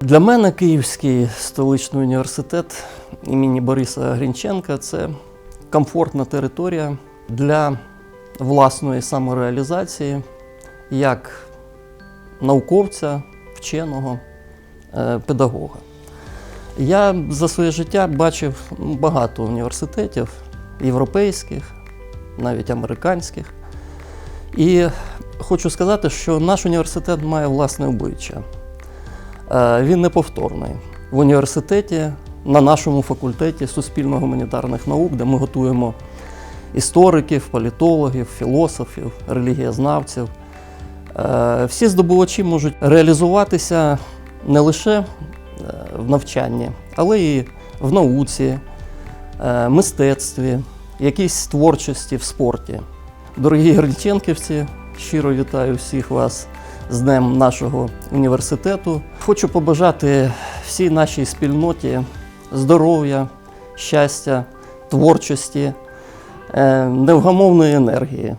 Для мене Київський столичний університет імені Бориса Грінченка це комфортна територія для власної самореалізації як науковця, вченого, е, педагога. Я за своє життя бачив багато університетів, європейських, навіть американських. І хочу сказати, що наш університет має власне обличчя. Е, Він неповторний. В університеті, на нашому факультеті суспільно-гуманітарних наук, де ми готуємо істориків, політологів, філософів, релігієзнавців. Е, Всі здобувачі можуть реалізуватися не лише е, в навчанні, але і в науці, мистецтві, якійсь творчості в спорті. Дорогі грильченківці, щиро вітаю всіх вас з Днем нашого університету. Хочу побажати всій нашій спільноті здоров'я, щастя, творчості, е, невгамовної енергії.